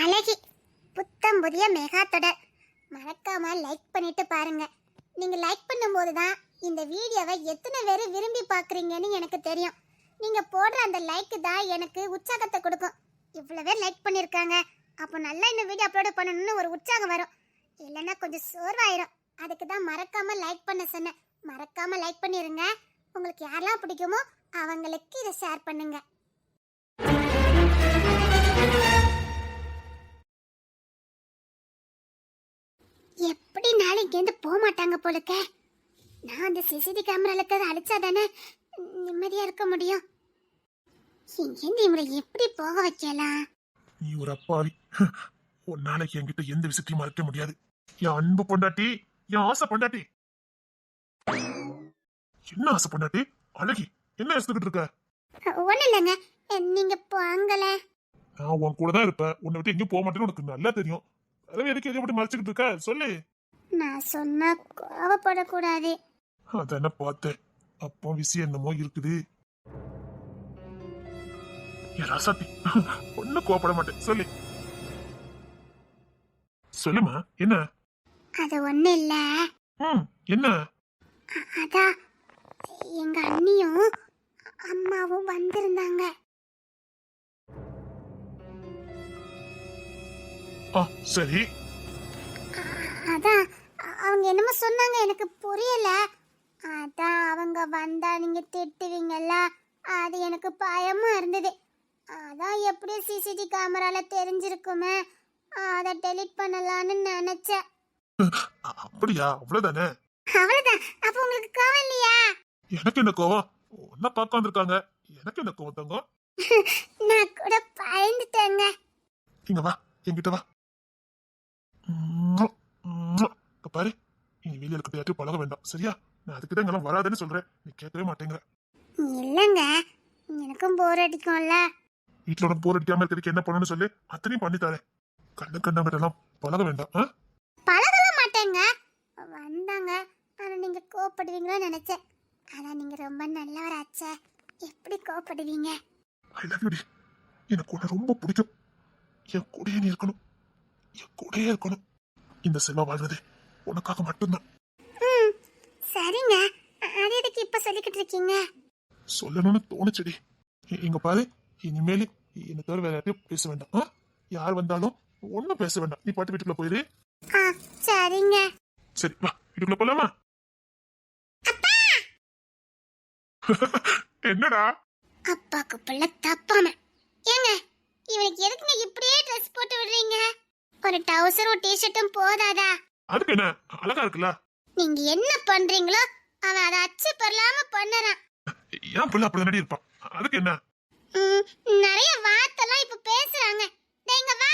அழகி. புத்தம் புதிய மெகா தொடர். மறக்காம லைக் பண்ணிட்டு பாருங்க. நீங்க லைக் பண்ணும்போது தான் இந்த வீடியோவை எத்தனை பேர் விரும்பி பார்க்குறீங்கன்னு எனக்கு தெரியும். நீங்க போடுற அந்த லைக்கு தான் எனக்கு உற்சாகத்தை கொடுக்கும். இவ்வளோ பேர் லைக் பண்ணியிருக்காங்க அப்போ நல்லா இந்த வீடியோ அப்லோடு பண்ணணும்னு ஒரு உற்சாகம் வரும். இல்லைன்னா கொஞ்சம் சோர்வாயிரும். அதுக்கு தான் மறக்காம லைக் பண்ண சொன்னேன். மறக்காம லைக் பண்ணிருங்க. உங்களுக்கு யாரெல்லாம் பிடிக்குமோ அவங்களுக்கு இதை ஷேர் பண்ணுங்க. நாளைக்கு இங்கேருந்து போக மாட்டாங்க போலுக்க. நான் அந்த சிசிடி கேமரால இருக்கிறத அழிச்சா தானே நிம்மதியா இருக்க முடியும். இங்கேருந்து இவரை எப்படி போக வைக்கலாம் நீ ஒரு அப்பாவி. ஒரு நாளைக்கு என்கிட்ட எந்த விஷயத்தையும் மறைக்க முடியாது. என் அன்பு பொண்டாட்டி என் ஆசை பொண்டாட்டி. என்ன ஆசை பொண்டாட்டி? அழகி என்ன யோசிச்சுக்கிட்டு இருக்க? ஒன்றும் இல்லைங்க. நீங்க போங்கல. நான் உன் கூட தான் இருப்பேன். உன்னை விட்டு எங்கேயும் போக மாட்டேன்னு உனக்கு நல்லா தெரியும். அதே எதுக்கு எதை மட்டும் மறைச்சிக்கிட்டு இருக்க? சொல்லு. நான் சொன்னா கோவப்படக்கூடாது. அதானே பார்த்தேன். அப்போ விஷயம் என்னமோ இருக்குது. ராசாத்தி ஒன்னும் கோவப்பட மாட்டேன். சொல்லு. சொல்லுமா என்ன? அது ஒன்றும் இல்லை. என்ன? அதான் எங்க அண்ணியும் அம்மாவும் வந்திருந்தாங்க. சரி. அதான் அவங்க என்னமோ சொன்னாங்க எனக்கு புரியல. அதான் அவங்க வந்தா நீங்க திட்டுவீங்கல்ல அது எனக்கு பயமா இருந்தது. அதான் எப்படி சிசிடி கேமரால தெரிஞ்சிருக்குமே அதை டெலீட் பண்ணலான்னு நினைச்சேன். அப்படியா? அவ்வளவுதானே? அவ்வளவுதான். அப்ப உங்களுக்கு கோவம் இல்லையா? எனக்கு என்ன கோவம்? ஒன்ன பார்க்க வந்திருக்காங்க. எனக்கு என்ன கோவம் தங்கம்? நான் கூட பயந்துட்டேங்க. இங்க வா என்கிட்ட வா ம்ம், ம்ம். இங்க பாரு. நீ வெளியில இருக்க பழக வேண்டாம். சரியா? நான் அதுக்கு தான் இங்கெல்லாம் வராதுன்னு சொல்றேன். நீ கேட்கவே மாட்டேங்கிற. இல்லைங்க. எனக்கும் போர் அடிக்கும்ல. வீட்டுல உனக்கு போர் அடிக்காம இருக்கிறதுக்கு என்ன பண்ணணும்னு சொல்லி. அத்தனையும் பண்ணி தரேன். கண்ணு கண்டவங்க எல்லாம் பழக வேண்டாம். ஆ? பழகலாம் மாட்டேங்க. வந்தாங்க. ஆனா நீங்க கோவப்படுவீங்களோ நினைச்சேன். ஆனா நீங்க ரொம்ப நல்லவராச்சே. எப்படி கோவப்படுவீங்க? ஐ லவ் யூ டி. எனக்கு உன்னை ரொம்ப பிடிக்கும். என் கூடயே நீ இருக்கணும். என் கூடயே இருக்கணும். இந்த செல்வா வாழ்றது உனக்காக மட்டும்தான். சரிங்க. அது எதுக்கு இப்ப சொல்லிக்கிட்டு இருக்கீங்க? சொல்லணும்னு தோணுச்சுடி. இங்க பாரு. இனிமேல் என்னை தவிர வேற யார்ட்டையும் பேச வேண்டாம்? யார் வந்தாலும் ஒன்றும் பேச வேண்டாம். நீ பாட்டு வீட்டுக்குள்ள போயிரு. ஆ சரிங்க. சரி வா. வீட்டுக்குள்ள போலாமா? என்னடா? அப்பாக்கு பிள்ளை தப்பாம. ஏங்க இவனுக்கு எதுக்குங்க இப்படியே ட்ரெஸ் போட்டு விடுறீங்க? ஒரு டவுசரும் டிஷர்ட்டும் போதாதா? அதுக்கு என்ன? அழகா இருக்குல்ல? நீங்க என்ன பண்றீங்களோ அவன் அதை அச்சு பெறலாம பண்ணுறான். ஏன் பிள்ளை அப்படி நடி இருப்பான்? அதுக்கு என்ன? நிறைய வார்த்தைலாம் இப்ப பேசுறாங்க. இங்க வா.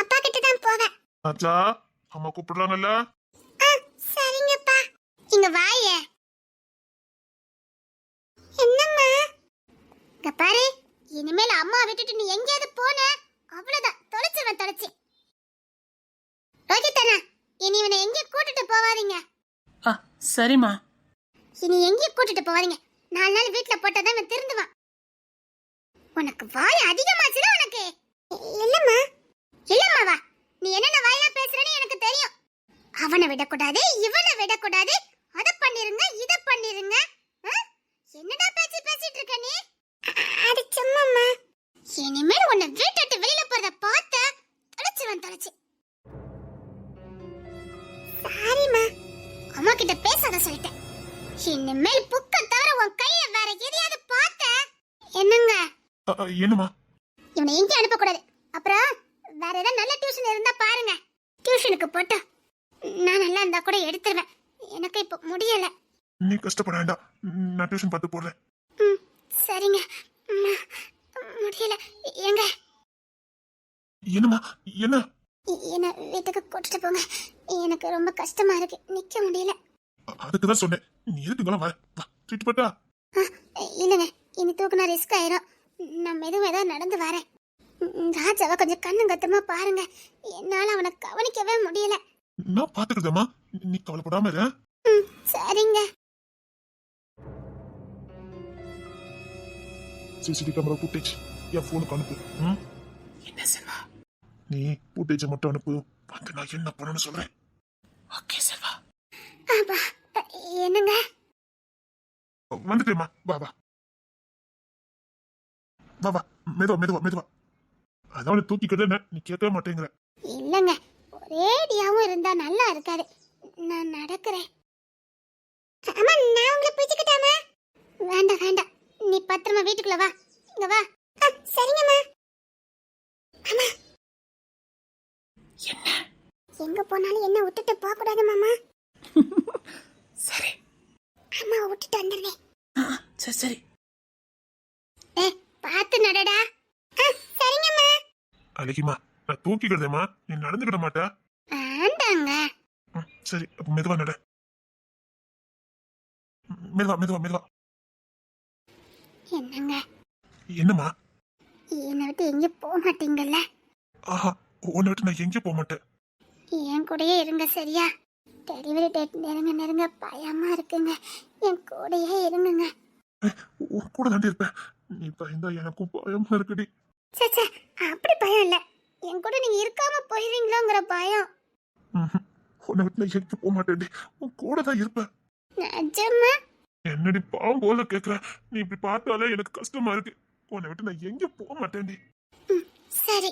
அப்பா கிட்ட தான் போவேன். ஆச்சா அம்மா கூப்பிடுறாங்கல்ல? ஆ, சரிங்கப்பா. இங்க வாயே என்னம்மா இங்க பாரு இனிமேல் அம்மா விட்டுட்டு நீ எங்கேயாவது போன அவ்வளவுதான் தொலைச்சிருவேன் தொலைச்சி ரோஹித் அண்ணா இனி இவனை எங்கேயும் கூட்டிட்டு போவாதீங்க ஆ சரிம்மா. இனி எங்கேயும் கூட்டிட்டு போவாதீங்க நாலு நாள் வீட்டுல போட்டாதான் இவன் திருந்துவான். உனக்கு வாய் அதிகமாச்சுல உனக்கு. இல்லம்மா. இல்லம்மாவா நீ என்னென்ன வாயிலா பேசுறன்னு எனக்கு தெரியும். அவனை விடக்கூடாது இவனை விடக்கூடாது. அத பண்ணிருங்க இத பண்ணிருங்க. என்னம்மா? இவனை எங்கேயும் அனுப்பக்கூடாது. அப்புறம் வேற ஏதாவது நல்ல டியூஷன் இருந்தா பாருங்க. டியூஷனுக்கு போட்டா நான் நல்லா இருந்தா கூட எடுத்துருவேன். எனக்கு இப்போ முடியல. நீ கஷ்டப்பட வேண்டாம் நான் டியூஷன் பார்த்து போடுறேன். ம் சரிங்க. முடியல. எங்க என்னம்மா? என்ன? என்ன வீட்டுக்கு கூட்டிட்டு போங்க. எனக்கு ரொம்ப கஷ்டமா இருக்கு. நிக்க முடியல. அதுக்கு தான் சொன்னேன். நீ எதுக்கு வர வா போட்டா ஆ, இல்லைங்க. இனி தூக்குனா ரிஸ்க் ஆயிரும். நான் மெதுவாக ஏதாவது நடந்து வரேன். ராஜாவை கொஞ்சம் கண்ணு கத்தமா பாருங்க. என்னால அவனை கவனிக்கவே முடியல. நான் பாத்துக்கிறதம்மா நீ கவலைப்படாம இரு. சரிங்க. சிசிடி கேமரா ஃபுட்டேஜ் என் ஃபோனுக்கு அனுப்பு. ம்? என்ன செல்வா நீ ஃபுட்டேஜை மட்டும் அனுப்பு. வந்து நான் என்ன பண்ணணும்னு சொல்றேன். ஓகே செல்வா அப்பா என்னங்க? வந்துட்டேம்மா. வா வா. வா வா. மெதுவா மெதுவா மெதுவா. அதான் தூக்கிக்கிட்டு நீ கேட்கவே மாட்டேங்கிற. இல்லைங்க. ஒரேடியாவும் இருந்தா நல்லா இருக்காது. நான் நடக்கிறேன். அம்மா நான் உங்களை பிடிச்சுக்கிட்டாமா வேண்டாம் வேண்டாம். நீ பத்திரமா வீட்டுக்குள்ள வா. இங்க வா. ஆ, சரிங்கம்மா. அம்மா. என்ன? எங்க போனாலும் என்ன விட்டுட்டு போக கூடாது மாமா சரி. அம்மா விட்டுட்டு வந்துடுவேன் ஆ, சரி சரி. ஏ பார்த்து நடடா. சரிங்கம்மா. அழகிமா நான் தூக்கிக்கிறதேம்மா நீ நடந்துக்கிட மாட்டா. வேண்டாங்க சரி அப்ப மெதுவா நட. மெதுவா மெதுவா மெதுவா. என்னங்க? என்னம்மா? என்னை விட்டு எங்கேயும் போக மாட்டீங்கல்ல? ஆஹா உன்னை விட்டு நான் எங்கேயும் போக மாட்டேன். என் கூடயே இருங்க சரியா? டெலிவரி டேட் நெருங்க நெருங்க பயமா இருக்குங்க. என் கூடயே இருங்குங்க. உன் கூட தாண்டி இருப்பேன். நீ பயந்தா எனக்கும் பயமா இருக்குடி. சே சே அப்படி பயம் இல்ல. என் கூட நீங்க இருக்காம போயிருவீங்களோங்கிற பயம். உன்னை விட்டு எங்கேயும் போக மாட்டேன்டி உன் கூட தான் இருப்பேன். நிஜமா? என்னடி பாவம் போல கேக்குற. நீ இப்படி பார்த்தாலே எனக்கு கஷ்டமா இருக்கு. உன்னை விட்டு நான் எங்கேயும் போக மாட்டேன்டி சரி.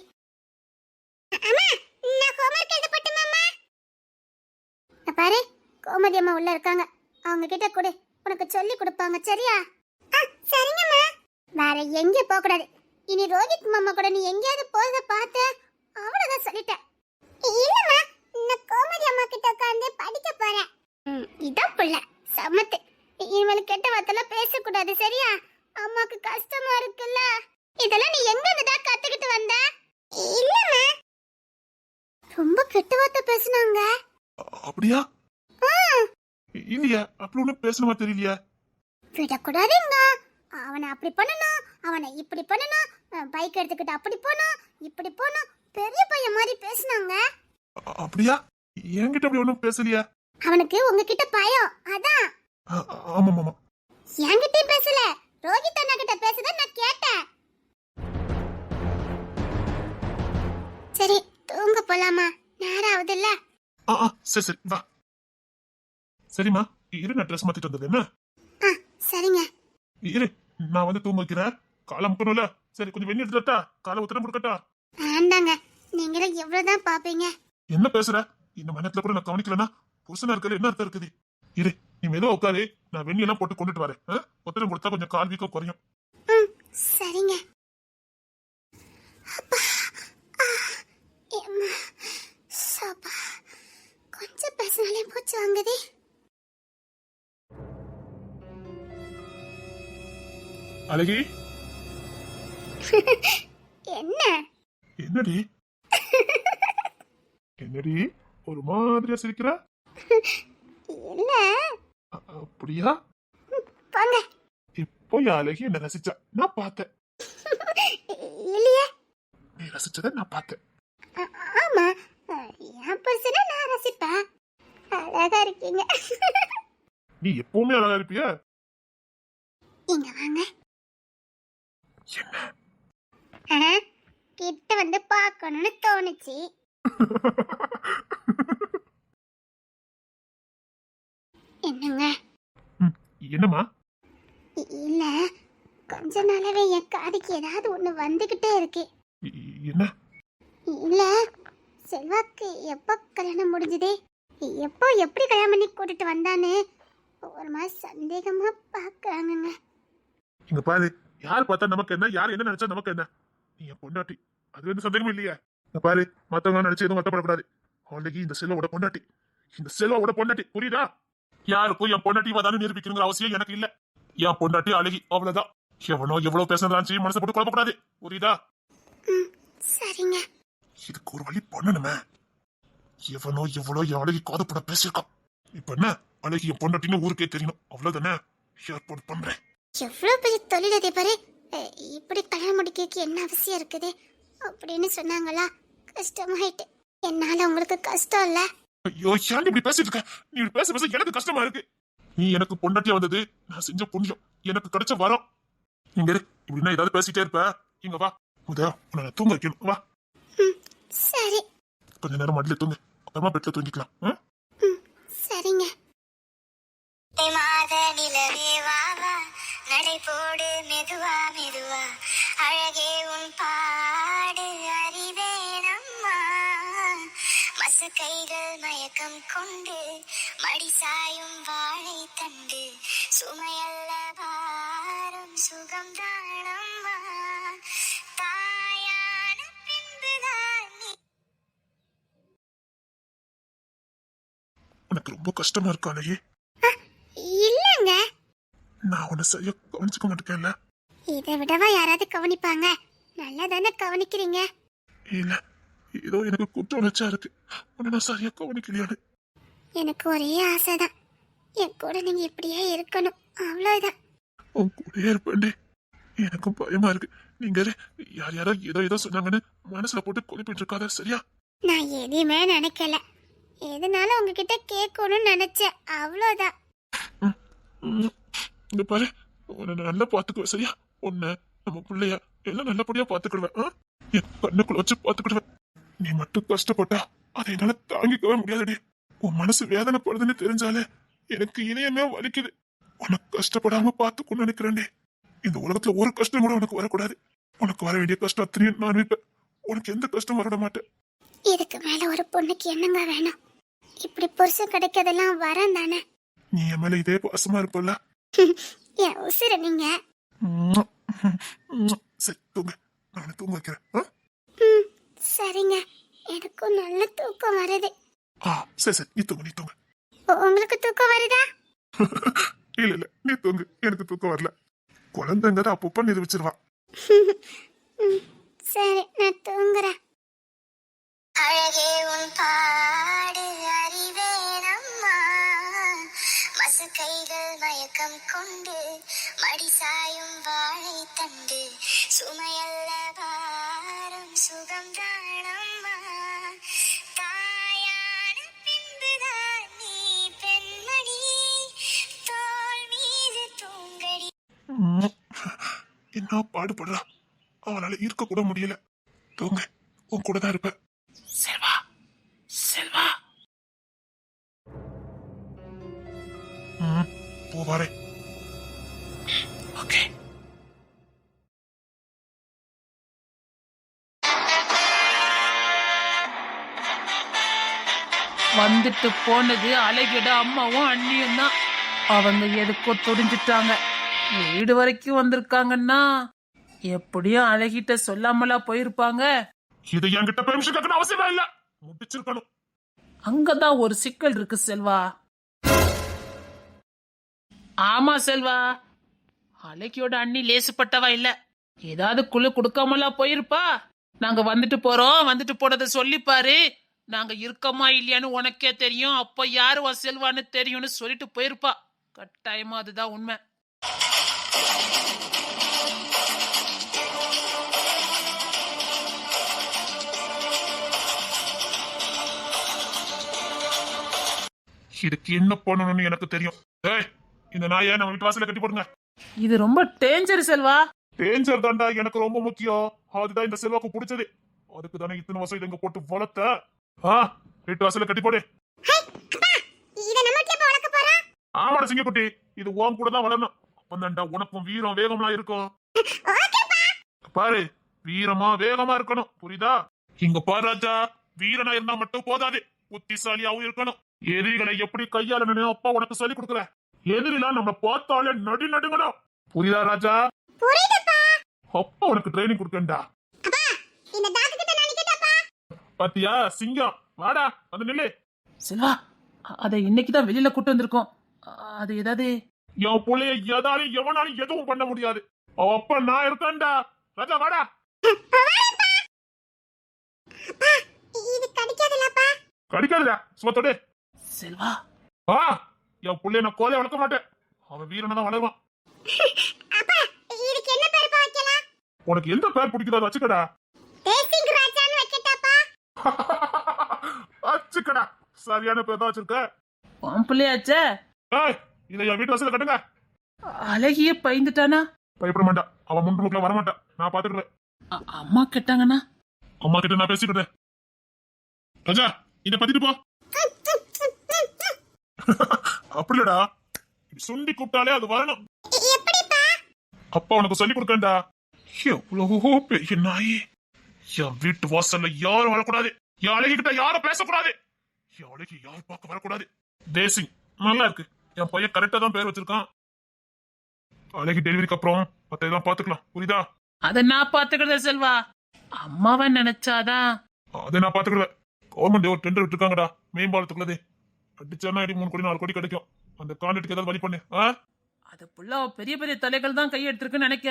பாரு கோமதி அம்மா உள்ள இருக்காங்க. அவங்க கிட்ட கொடு. உனக்கு சொல்லி கொடுப்பாங்க சரியா? வேற எங்க போக கூடாது இனி ரோஹித் மாமா கூட நீ எங்கேயாவது போறத பார்த்த அவ்வளவுதான் சொல்லிட்டேன். இல்லம்மா நான் கோமதி அம்மா கிட்ட உட்கார்ந்து படிக்க போறேன். ம், இதான் புள்ள சமத்து. இவளுக்கு கெட்ட வார்த்தைலாம் பேசக்கூடாது சரியா? அம்மாக்கு கஷ்டமா இருக்குல்ல? இதெல்லாம் நீ எங்க இருந்துடா கத்துக்கிட்டு வந்த? இல்லம்மா. ரொம்ப கெட்ட வார்த்தை பேசுனாங்க. அப்படியா? இல்லையா அப்படி ஒன்றும் பேசணுமா தெரியலையா? விடக்கூடாதுங்க. அவனை அப்படி பண்ணணும் அவனை இப்படி பண்ணணும் பைக் எடுத்துக்கிட்டு அப்படி போகணும் இப்படி போகணும் பெரிய பையன் மாதிரி பேசுனாங்க. அப்படியா? என்கிட்ட அப்படி ஒன்றும் பேசலையா. அவனுக்கு உங்ககிட்ட பயம் அதான். ஆ- ஆமாம் ஆமாம் என்கிட்டயும் பேசல. ரோஹித் அண்ணா கிட்ட பேசுத நான் கேட்டேன். சரி தூங்க போலாமா? நேரம் ஆகுதுல்ல? ஆ சரி சரி வா. சரிம்மா இரு நான் ட்ரெஸ் மாத்திட்டு ஆ சரிங்க. இரு. நான் வந்து தூங்க வைக்கிறேன். காலை முக்கணும்ல சரி கொஞ்சம் வெண்ணி எடுத்துட்டா காலை உத்தரம் கொடுக்கட்டா வேண்டாங்க. நீங்களும் எவ்வளவுதான் பாப்பீங்க. என்ன பேசுற? இந்த மனத்துல கூட நான் கவனிக்கலனா புருஷனா இருக்கிறது என்ன அர்த்தம் இருக்குது? இரு நீ மெதுவா உட்காரு. நான் வெண்ணி எல்லாம் போட்டு கொண்டுட்டு வரேன்? உத்தரம் கொடுத்தா கொஞ்சம் கால் வீக்கம் குறையும். சரிங்க. கொஞ்சம் பேசினாலே மூச்சு வாங்குதே. அழகி? என்ன? என்னடி? என்னடி? ஒரு மாதிரியா சிரிக்கிற? இல்ல. அப்படியா? போங்க இப்போ அழகி என்ன ரசிச்சா? நான் பார்த்தேன். இல்லையே. நீ ரசிச்சதை நான் பார்த்தேன். ஆமா. என் பர்சனை நான் ரசிப்பேன். அழகா இருக்கீங்க. நீ எப்பவுமே அழகா இருப்பியா? இங்க வாங்க. என்ன கிட்ட வந்து பார்க்கணும்னு தோணுச்சு. என்னங்க? என்னம்மா? இல்ல கொஞ்ச நாளாவே என் காதுக்கு ஏதாவது ஒண்ணு வந்துகிட்டே இருக்கு. என்ன? இல்ல செல்வாக்கு எப்போ கல்யாணம் முடிஞ்சது? எப்போ எப்படி கல்யாணம் பண்ணி கூட்டிட்டு வந்தான்னு ஒரு மாதிரி சந்தேகமா பாக்குறாங்கங்க. இங்க பாரு யார் பார்த்தா நமக்கு என்ன? யார் என்ன நினைச்சா நமக்கு என்ன? நீ என் பொண்டாட்டி. அது எந்த சந்தேகமும் இல்லையா. பாரு மத்தவங்க நினைச்சு எதுவும் வருத்தப்படக்கூடாது. ஆல்ரெடி இந்த செல்வாவோட பொண்டாட்டி. இந்த செல்வாவோட பொண்டாட்டி. புரியுதா? யாருக்கும் என் பொண்டாட்டி வதானு நிரூபிக்கணுங்கிற அவசியம் எனக்கு இல்ல. என் பொண்டாட்டி அழகி அவ்வளவுதான். எவனோ எவ்வளவு சொல்லி மனசை போட்டு குழப்பக்கூடாது. புரியுதா? சரிங்க. இதுக்கு ஒரு வழி பண்ணணுமே. எவனோ எவ்வளோ என் அழகி காதப்பட பேசியிருக்கான். இப்ப என்ன? அழகி என் பொண்டாட்டின்னு ஊருக்கே தெரியணும். அவ்வளவுதானே? ஏற்பாடு பண்றேன். எவ்வளவு பெரிய தொழிலதிபர் அஹ், இப்படி கல்யாணம் முடிக்க என்ன அவசியம் இருக்குது? அப்படின்னு சொன்னாங்களா. கஷ்டமாயிட்டு. என்னால உங்களுக்கு கஷ்டம் இல்ல. ஐயோ ஏன் இப்படி பேசிட்டு இருக்க? நீ இப்படி பேச பேச எனக்கு கஷ்டமா இருக்கு. நீ எனக்கு பொண்டாட்டியா வந்தது நான் செஞ்ச புண்ணியம். எனக்கு கிடைச்ச வரம். இங்க இப்படின்னா ஏதாவது பேசிட்டே இருப்ப. இங்க வா. முத உன்னை நான் தூங்க வைக்கணும். வா. ம் கொஞ்ச நேரம் மடியில தூங்கு. அப்புறமா பெட்ல தூங்கிக்கலாம்? சரிங்க. மாத நிலவே வா வா. நடை போடு மெதுவா மெதுவா. அழகே உன் பாடு அறிவேனம்மா மசு கைகள் மயக்கம் கொண்டு மடி சாயும் வாழை தண்டு. சுமையல்ல பாரம் சுகம் தானம்மா தாயான பின்புதான் உனக்கு ரொம்ப கஷ்டமா இருக்கா அழகே. நான் உன்னை சரியா கவனிச்சுக்க மாட்டேங்கல இதை விடவா யாராவது கவனிப்பாங்க? நல்லா தானே கவனிக்கிறீங்க? இல்ல ஏதோ எனக்கு குற்ற உணர்ச்சியா இருக்கு. உன்னை நான் சரியா கவனிக்கலையானு எனக்கு ஒரே ஆசைதான். என் கூட நீங்க இப்படியே இருக்கணும். அவ்வளவுதான். உன் கூடயே இருப்பேன்டி எனக்கும் பயமா இருக்கு. நீங்க. யார்? யாரோ ஏதோ ஏதோ சொன்னாங்கன்னு மனசுல போட்டு குழப்பிட்டு இருக்காத சரியா? நான் எதையுமே நினைக்கல. எதனால உங்ககிட்ட கேட்கணும்னு நினைச்சேன். அவ்வளவுதான். இங்க பாரு. உன்னை நல்லா பாத்துக்குவேன் சரியா? உன்னை நம்ம பிள்ளைய எல்லாம் நல்லபடியா பாத்துக்கிடுவேன்? என் கண்ணுக்குள்ள வச்சு பாத்துக்கிடுவேன் நீ மட்டும் கஷ்டப்பட்டா அதை என்னால தாங்கிக்கவே முடியாதுடி. உன் மனசு வேதனைப்படுதுன்னு தெரிஞ்சாலே எனக்கு இணையமே வலிக்குது. உனக்கு கஷ்டப்படாம பாத்துக்கணும்னு நினைக்கிறேன்டி. இந்த உலகத்துல ஒரு கஷ்டம் கூட உனக்கு வரக்கூடாது. உனக்கு வர வேண்டிய கஷ்டம் அத்தனையும் நான் வைப்பேன். உனக்கு எந்த கஷ்டம் வரவிட மாட்டேன். இதுக்கு மேல ஒரு பொண்ணுக்கு என்னங்க வேணும்? இப்படி புருஷன் கிடைக்கிறதெல்லாம் வரம் தானே? நீ என் மேல இதே பாசமா இருப்பல்ல? என் உசுர நீங்க. சரி தூங்க. நான் தூங்க வைக்கிறேன். சரிங்க. எனக்கும் நல்ல தூக்கம் வருது. ஆ சரி சரி. நீ தூங்க நீ தூங்க. உங்களுக்கு தூக்கம் வருதா? இல்ல இல்ல. நீ தூங்கு. எனக்கு தூக்கம் வரல. குழந்தைங்க அப்பப்ப நிரூபிச்சிருவா. என்ன பாடுபடுறா? அவனால இருக்க கூட முடியல. தூங்க. உன் கூட தான் இருப்பேன் செல்வா. செல்வா. ம், போ வரேன். ஓகே. வந்துட்டு போனது அழகிட அம்மாவும் அண்ணியும் தான். அவங்க எதுக்கோ துடிஞ்சிட்டாங்க. வீடு வரைக்கும் வந்திருக்காங்கன்னா எப்படியும் அழகிட்ட சொல்லாமலா போயிருப்பாங்க. இது என்கிட்ட பெர்மிஷன் கேட்கணும் அவசியமே இல்ல. முடிச்சிருக்கணும். அங்கதான் ஒரு சிக்கல் இருக்கு செல்வா. ஆமா செல்வா அழகியோட அண்ணி லேசுப்பட்டவா இல்ல. ஏதாவது குழு கொடுக்காமலா போயிருப்பா? நாங்க வந்துட்டு போறோம் வந்துட்டு போனதை சொல்லிப்பாரு நாங்க இருக்கோமா இல்லையான்னு உனக்கே தெரியும். அப்ப யாரு வா செல்வான்னு தெரியும்னு சொல்லிட்டு போயிருப்பா. கட்டாயமா அதுதான் உண்மை. இதுக்கு என்ன பண்ணணும்னு எனக்கு தெரியும். ஏய் இந்த நாயை நம்ம வீட்டு வாசல்ல கட்டி போடுங்க. இது ரொம்ப டேஞ்சர் செல்வா. டேஞ்சர் தான்டா எனக்கு ரொம்ப முக்கியம். அதுதான் இந்த செல்வாக்கு பிடிச்சது. அதுக்கு தானே இத்தனை வருஷம் இதை இங்க போட்டு வளர்த்த? ஆ வீட்டு வாசல்ல கட்டி போடு. ஆமாடா சிங்கக்குட்டி. இது உன் கூட தான் வளரணும். அப்பந்தாண்டா உனக்கும் வீரம் வேகம்லாம் இருக்கும் பாரு வீரமா வேகமா இருக்கணும் புரியுதா? இங்க பாரு ராஜா வீரனா இருந்தா மட்டும் போதாது புத்திசாலியாவும் இருக்கணும். எதிரிகளை எப்படி கையாளணும் அப்பா உனக்கு சொல்லி கொடுக்குறேன் எதிரிலாம் நம்ம பார்த்தாலே நடு நடுங்கணும். புரியுதா ராஜா? அப்பா உனக்கு ட்ரைனிங் கொடுக்கண்டா அப்பா இந்த டாக்டர் கிட்ட நான் நிக்கட்டப்பா பாத்தியா சிங்கம்? வாடா வந்து நில்லு. செல்வா அ- அதை இன்னைக்குதான் வெளியில கூட்டு வந்திருக்கோம். அது ஏதாவது என் புள்ளைய எதாலும் எவனாலும் எதுவும் பண்ண முடியாது. அவ அப்பா நான் இருக்கேன்டா. ராஜா வாடா. அப்பா இது கடிக்காதுலப்பா கடிக்காதுடா. சுமத்தோடு செல்வா. ஆ என் புள்ளைய நான் கோலை வளர்க்க மாட்டேன். அவன் வீரனை தான் வளருவான். அப்பா இதுக்கு என்ன பேர் வைக்கலாம்? உனக்கு எந்த பேர் பிடிக்குதோ அதை வச்சுக்கடா. தேசிங் ராஜான்னு வைக்கட்டாப்பா. வச்சுக்கடா. சரியான பேர் தான் வச்சிருக்க. உன் பிள்ளையாச்சே. ஏய் இதை என் வீட்டு வசதியில் கட்டுங்க. அழகிய பயந்துட்டானா? பயப்பட மாட்டான் அவன் முன்னுக்குள்ள வர மாட்டான் நான் பாத்துக்கிறேன். அ- அம்மா கேட்டாங்கன்னா? அம்மா கிட்ட நான் பேசிக்கிட்டேன் ராஜா இத பத்திட்டு போ. அப்படி இல்லடா. இப்படி சுண்டி கூப்பிட்டாலே அது வரணும். எப்படிப்பா? அப்பா உனக்கு சொல்லி கொடுக்கண்டா எவ்வளவோ பெரிய நாயி. என் வீட்டு வாசல்ல யாரும் வரக்கூடாது. என் அழகிட்ட யாரும் பேசக்கூடாது. என் அழகி யாரும் பார்க்க வரக்கூடாது. தேசிங் நல்லா இருக்கு. என் பையன் கரெக்டா தான் பேர் வச்சிருக்கான். அழகி டெலிவரிக்கு அப்புறம் மத்த இதெல்லாம் பாத்துக்கலாம். புரியுதா? அத நான் பாத்துக்கிறத செல்வா. அம்மாவை நினைச்சாதான். அதை நான் பாத்துக்கிடுவேன் கவர்மெண்ட் ஒரு டெண்டர் விட்டுருக்காங்கடா. மேம்பாலத்துக்குள்ளதே. அடிச்சானா அடி மூணு கோடி நாலு கோடி கிடைக்கும். அந்த கான்ட்ராக்டுக்கு ஏதாவது வழி பண்ணு. ஆ? அது புள்ள பெரிய பெரிய தலைகள் தான் கையெடுத்திருக்குன்னு நினைக்க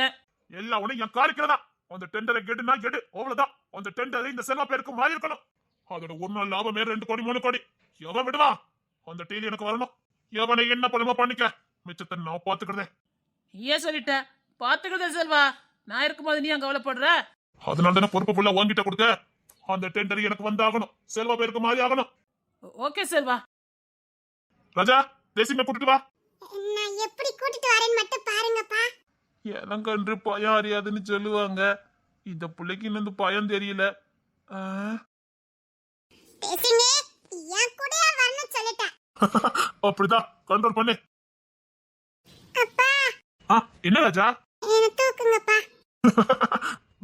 எல்லாம் உடனே என் காரிக்கிறதா அந்த டெண்டரை கெடுனா கெடு அவ்வளவுதான். அந்த டெண்டரை இந்த செல்வா பேருக்கு மாறி இருக்கணும் அதோட ஒரு நாள் லாபமே ரெண்டு கோடி மூணு கோடி. எவன் விடுவா? அந்த டீல் எனக்கு வரணும். எவனை என்ன பண்ணுமோ பண்ணிக்க. மிச்சத்தை நான் பாத்துக்கிறதே ஏன் சொல்லிட்ட. பாத்துக்கிறத செல்வா. நான் இருக்கும்போது நீ அங்க கவலைப்படுற? அதனால தானே பொறுப்பு ஃபுல்லா வாங்கிட்ட கொடுக்க? அந்த டெண்டர் எனக்கு வந்தாகணும். செல்வா பேருக்கு மாறி ஆகணும். ஓகே செல்வா. ராஜா தேசிங்க கூட்டிட்டு வா. நான் எப்படி கூட்டிட்டு வரேன்னு மட்டும் பாருங்கப்பா. எனக்கன்று பயம் அறியாதுன்னு சொல்லுவாங்க. இந்த பிள்ளைக்கு இன்னும் பயம் தெரியல? பேசுங்க. என் கூடயே வரணும் சொல்லிட்டேன். அப்படிதான் கண்ட்ரோல் பண்ணு. அப்பா. ஆ என்ன ராஜா? என்ன தூக்குங்கப்பா.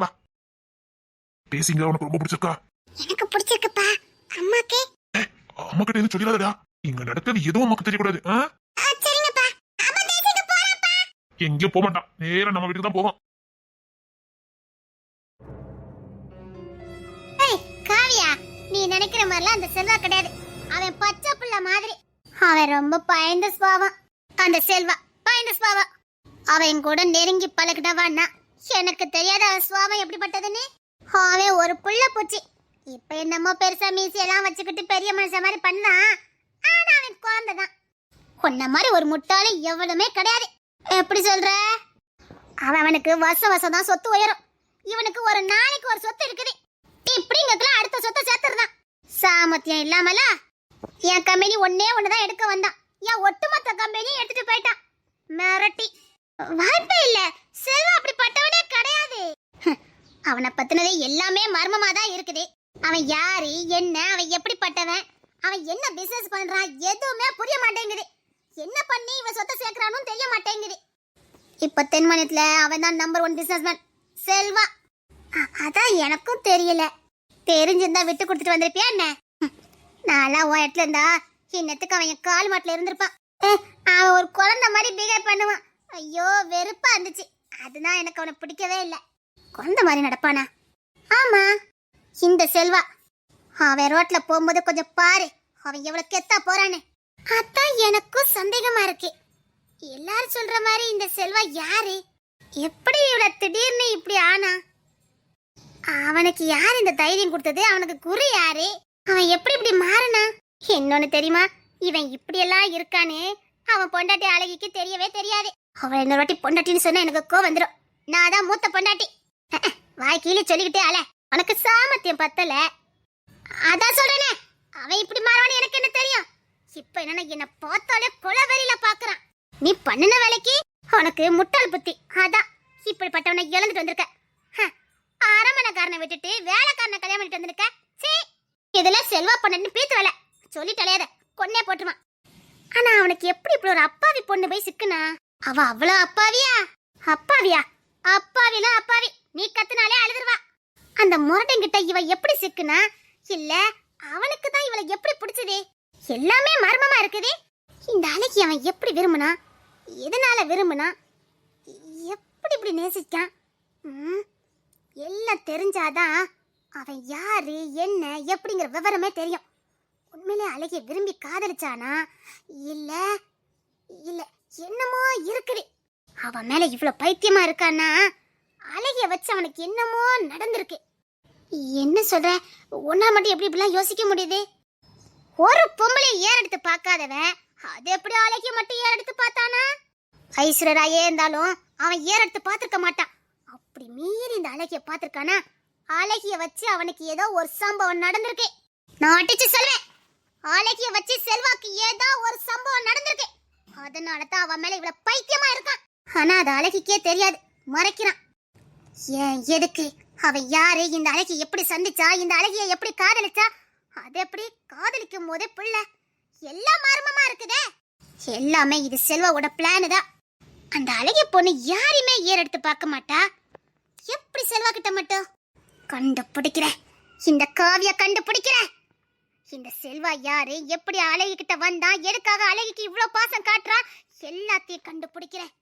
வா. பேசிங்க உனக்கு ரொம்ப பிடிச்சிருக்கா? எனக்கு பிடிச்சிருக்குப்பா. அம்மாக்கு. அம்மா கிட்ட எதுவும் சொல்லிடாதடா. இங்க நடக்கிறது எதுவும் அம்மாக்கு தெரியக்கூடாது. ஆ? சரிங்கப்பா. அம்மா எங்கேயும் போக மாட்டான். நேரா நம்ம வீட்டுக்கு தான் போவோம் ஏய் காவியா நீ நினைக்கிற மாதிரிலாம் அந்த செல்வா கிடையாது. அவன் பச்சை புள்ள மாதிரி. அவன் ரொம்ப பயந்த சுவாவம் அந்த செல்வா பயந்த சுவாவம் அவன் கூட நெருங்கி பழகிட்டவான்னா எனக்கு தெரியாத அவன் சுவாவம் எப்படிப்பட்டதுன்னு? அவன் ஒரு புள்ள பூச்சி. இப்ப என்னமோ பெருசா மீசியெல்லாம் வச்சுக்கிட்டு பெரிய மனுஷன் மாதிரி பண்ணா ஆனா அவன் குழந்தைதான் உன்ன மாதிரி ஒரு முட்டாளு எவ்வளவுமே கிடையாது. எப்படி சொல்ற? அவன் அவனுக்கு வருஷம் வருஷம் தான் சொத்து உயரும். இவனுக்கு ஒரு நாளைக்கு ஒரு சொத்து இருக்குது. இப்படிங்கக்குள்ள அடுத்த சொத்தை சேர்த்துருந்தான் சாமர்த்தியம் இல்லாமல என் கம்பெனி ஒன்னே தான் எடுக்க வந்தான். என் ஒட்டுமொத்த கம்பெனியும் எடுத்துட்டு போயிட்டான். மிரட்டி. வாய்ப்பே இல்ல. செல்வம் அப்படிப்பட்டவனே கிடையாது. அவனை பத்தினதே எல்லாமே மர்மமா தான் இருக்குது. அவன் யாரு என்ன அவன் எப்படிப்பட்டவன் அவன் என்ன பிசினஸ் பண்றான் எதுவுமே புரிய மாட்டேங்குது. என்ன பண்ணி இவன் சொத்தை சேர்க்கறானும் தெரிய மாட்டேங்குது. இப்ப தென்மாநிலத்துல அவன் தான் நம்பர் ஒன் பிசினஸ்மேன் செல்வா. அதான் எனக்கும் தெரியல. தெரிஞ்சிருந்தா விட்டு கொடுத்துட்டு வந்திருப்பியா என்ன? நான்லாம் உன் இடத்துல இருந்தா இன்னத்துக்கு அவன் என் கால் மாட்டில் இருந்திருப்பான்? அவன் ஒரு குழந்தை மாதிரி பிஹேவ் பண்ணுவான். ஐயோ வெறுப்பா இருந்துச்சு. அதுதான் எனக்கு அவனை பிடிக்கவே இல்லை. குழந்தை மாதிரி நடப்பானா? ஆமா. இந்த செல்வா அவன் ரோட்ல போகும்போது கொஞ்சம் பாரு. அவன் எவ்வளவு கெத்தா போறானே அதான் எனக்கும் சந்தேகமா இருக்கு. எல்லாரும் சொல்ற மாதிரி இந்த செல்வா யாரு? எப்படி இவ்வளவு திடீர்னு இப்படி ஆனா? அவனுக்கு யார் இந்த தைரியம் கொடுத்தது? அவனுக்கு குரு யாரு? அவன் எப்படி இப்படி மாறினா? இன்னொன்னு தெரியுமா? இவன் இப்படியெல்லாம் இருக்கானே அவன் பொண்டாட்டி அழகிக்கு தெரியவே தெரியாது. அவன் இன்னொரு வாட்டி பொண்டாட்டின்னு சொன்னா எனக்கு கோ வந்துடும் நான் தான் மூத்த பொண்டாட்டி. அஹ், வாய் கீழே சொல்லிக்கிட்டே அல. உனக்கு சாமர்த்தியம் பத்தல? அதான் சொல்றேனே. அவன் இப்படி மாறுவான்னு எனக்கு என்ன தெரியும்? இப்ப என்னன்னா என்ன பார்த்தாலே கொலவெறியில பாக்குறான். நீ பண்ணின வேலைக்கு உனக்கு முட்டாள் புத்தி. அதான். இப்படிப்பட்டவனை இழந்துட்டு வந்திருக்க. ஹ, விட்டுட்டு வேலைக்காரனை கல்யாணம் பண்ணிட்டு வந்திருக்க. சீ இதெல்லாம் செல்வா பண்ணன்னு பீத்து வேலை சொல்லிட்டலையாத கொன்னே போட்டுருவான் ஆனா அவனுக்கு எப்படி இப்படி ஒரு அப்பாவி பொண்ணு போய் சிக்குனா அவ அவ்வளவு அப்பாவியா? அப்பாவியா? அப்பாவிலாம் அப்பாவி. நீ கத்துனாலே அழுதுருவா. அந்த முரடங்கிட்ட இவ எப்படி சிக்குனா? இல்ல அவனுக்கு தான் இவளை எப்படி பிடிச்சது? எல்லாமே மர்மமா இருக்குது. இந்த அழகி அவன் எப்படி விரும்புனா? எதனால விரும்புனா? எப்படி இப்படி நேசிச்சான் ம், எல்லாம் தெரிஞ்சாதான் அவன் யாரு என்ன எப்படிங்கிற விவரமே தெரியும். உண்மையிலே அழகிய விரும்பி காதலிச்சானா? இல்ல இல்ல என்னமோ இருக்குது. அவன் மேல இவ்வளவு பைத்தியமா இருக்கானா? அழகிய வச்சு அவனுக்கு என்னமோ நடந்திருக்கு. என்ன சொல்ற? ஒன்னா மட்டும் எப்படி இப்படிலாம் யோசிக்க முடியுது? ஒரு பொம்பளை ஏறெடுத்து பார்க்காதவன் அது எப்படி அழகிய மட்டும் ஏறெடுத்து பார்த்தானா? ஐஸ்வரராயே இருந்தாலும் அவன் ஏறெடுத்து பார்த்துருக்க மாட்டான்? அப்படி மீறி இந்த அழகிய பார்த்துருக்கானா? ஆலகிய வச்சு அவனுக்கு ஏதோ ஒரு சம்பவம் நடந்திருக்கு. நான் அடிச்சு சொல்வேன். ஆலகிய வச்சு செல்வாக்கு ஏதோ ஒரு சம்பவம் நடந்திருக்கு. அதனால தான் அவன் மேல இவ்வளவு பைத்தியமா இருக்கான். ஆனா அது அழகிக்கே தெரியாது. மறைக்கிறான். ஏன் எதுக்கு? அவன் யாரு? இந்த அழகி எப்படி சந்திச்சா? இந்த அழகிய எப்படி காதலிச்சா? அது எப்படி காதலிக்கும் போதே பிள்ளை. எல்லாம் மர்மமா இருக்குதே. எல்லாமே இது செல்வாவோட பிளானு தான். அந்த அழகிய பொண்ணு யாரையுமே ஏறெடுத்து பார்க்க மாட்டா. எப்படி செல்வா கிட்ட மட்டும்? கண்டுபிடிக்கிறேன். இந்த காவிய கண்டுபிடிக்கிறேன். இந்த செல்வா யாரு? எப்படி அழகி கிட்ட வந்தா? எதுக்காக அழகிக்கு இவ்வளவு பாசம் காட்டுறா? எல்லாத்தையும் கண்டுபிடிக்கிறேன்.